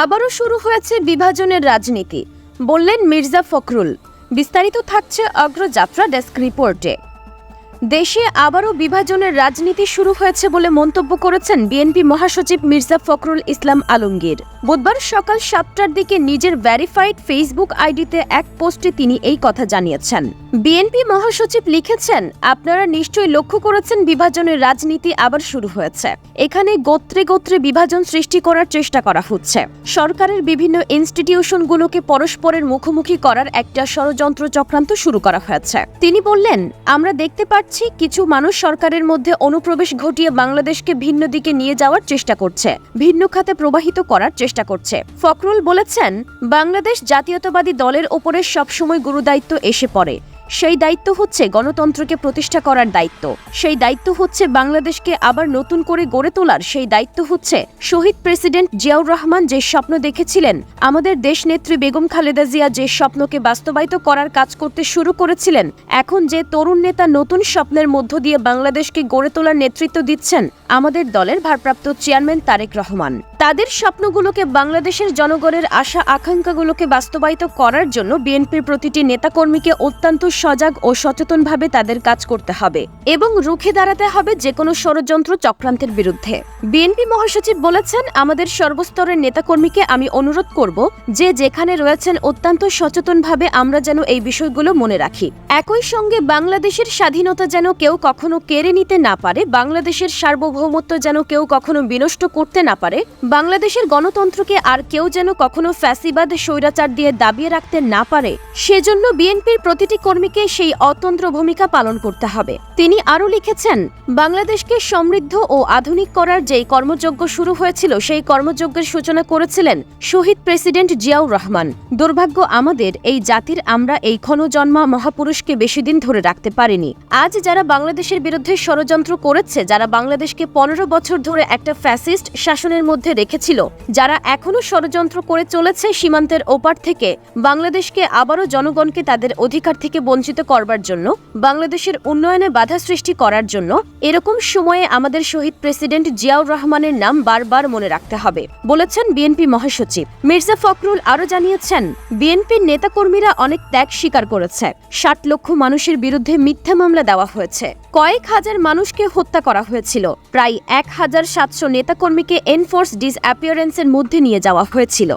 আবারও শুরু হয়েছে বিভাজনের রাজনীতি। বললেন মির্জা ফখরুল। বিস্তারিত থাকছে অগ্রযাত্রা ডেস্ক রিপোর্টে। দেশে আবারও বিভাজনের রাজনীতি শুরু হয়েছে বলে মন্তব্য করেছেন বিএনপি মহাসচিব মির্জা ফখরুল ইসলাম আলমগীর। বুধবার সকাল সাতটার দিকে নিজের ভ্যারিফাইড ফেসবুক আইডিতে এক পোস্টে তিনি এই কথা জানিয়েছেন। বিএনপি মহাসচিব লিখেছেন, আপনারা নিশ্চয়ই লক্ষ্য করেছেন বিভাজনের রাজনীতি আবার শুরু হয়েছে। এখানে গোত্রে গোত্রে বিভাজন সৃষ্টি করার চেষ্টা করা হচ্ছে। সরকারের বিভিন্ন ইনস্টিটিউশনগুলোকে পরস্পরের মুখোমুখি করার একটা ষড়যন্ত্র চক্রান্ত শুরু করা হয়েছে। তিনি বললেন, আমরা দেখতে পাচ্ছি কিছু মানুষ সরকারের মধ্যে অনুপ্রবেশ ঘটিয়ে বাংলাদেশকে ভিন্ন দিকে নিয়ে যাওয়ার চেষ্টা করছে, ভিন্ন খাতে প্রবাহিত করার চেষ্টা করছে। ফখরুল বলেছেন, বাংলাদেশ জাতীয়তাবাদী দলের ওপরে সবসময় গুরুদায়িত্ব এসে পড়ে। সেই দায়িত্ব হচ্ছে গণতন্ত্রকে প্রতিষ্ঠা করার দায়িত্ব। সেই দায়িত্ব হচ্ছে বাংলাদেশকে আবার নতুন করে গড়ে তোলার। সেই দায়িত্ব হচ্ছে শহীদ প্রেসিডেন্ট জিয়াউর রহমান যে স্বপ্ন দেখেছিলেন, আমাদের দেশনেত্রী বেগম খালেদা জিয়া যে স্বপ্নকে বাস্তবায়িত করার কাজ করতে শুরু করেছিলেন, এখন যে তরুণ নেতা নতুন স্বপ্নের মধ্য দিয়ে বাংলাদেশকে গড়ে তোলার নেতৃত্ব দিচ্ছেন, আমাদের দলের ভারপ্রাপ্ত চেয়ারম্যান তারেক রহমান। তাদের স্বপ্নগুলোকে বাংলাদেশের জনগণের আশা আকাঙ্ক্ষাগুলোকে বাস্তবায়িত করার জন্য বিএনপির প্রতিটি নেতাকর্মীকে অত্যন্ত সজাগ ও সচেতনভাবে তাদের কাজ করতে হবে এবং রুখে দাঁড়াতে হবে যে কোনো ষড়যন্ত্র চক্রান্তের বিরুদ্ধে। বিএনপি মহাসচিব বলেছেন, আমাদের সর্বস্তরের নেতাকর্মীকে আমি অনুরোধ করব যে যেখানে রয়েছেন অত্যন্ত সচেতনভাবে আমরা যেন এই বিষয়গুলো মনে রাখি। একই সঙ্গে বাংলাদেশের স্বাধীনতা যেন কেউ কখনো কেড়ে নিতে না পারে, বাংলাদেশের সার্বভৌমত্ব যেন কেউ কখনো বিনষ্ট করতে না পারে বাংলাদেশের গণতন্ত্রকে আর কেউ যেন কখনো ফ্যাসিবাদ, স্বৈরাচার দিয়ে দাবিয়ে রাখতে না পারে, সেজন্য বিএনপির প্রতিটি কর্মীকে সেই অতন্ত্র ভূমিকা পালন করতে হবে। তিনি আরও লিখেছেন, বাংলাদেশকে সমৃদ্ধ ও আধুনিক করার যেই কর্মযজ্ঞ শুরু হয়েছিল, সেই কর্মযজ্ঞের সূচনা করেছিলেন শহীদ প্রেসিডেন্ট জিয়াউর রহমান। দুর্ভাগ্য আমাদের, এই জাতির আমরা এই ক্ষণজন্মা মহাপুরুষকে বেশি দিন ধরে রাখতে পারিনি। আজ যারা বাংলাদেশের বিরুদ্ধে ষড়যন্ত্র করেছে, যারা বাংলাদেশকে পনেরো বছর ধরে একটা ফ্যাসিস্ট শাসনের মধ্যে রেখেছিল যারা এখনও ষড়যন্ত্র করে চলেছে সীমান্তের ওপার থেকে, বাংলাদেশকে আবারও জনগণকে তাদের অধিকার থেকে বঞ্চিত করবার জন্য, বাংলাদেশের উন্নয়নে বাধা সৃষ্টি করার জন্য, এরকম সময়ে আমাদের শহীদ প্রেসিডেন্ট জিয়াউর রহমানের নাম বারবার মনে রাখতে হবে, বলেছেন বিএনপি মহাসচিব। মির্জা ফখরুল আরও জানিয়েছেন, বিএনপির নেতাকর্মীরা অনেক ত্যাগ স্বীকার করেছে, ষাট লক্ষ মানুষের বিরুদ্ধে মিথ্যা মামলা দেওয়া হয়েছে, কয়েক হাজার মানুষকে হত্যা করা হয়েছিল, প্রায় এক হাজার সাতশো নেতাকর্মীকে এনফোর্স ডিসঅ্যাপিয়ারেন্সের মধ্যে নিয়ে যাওয়া হয়েছিল।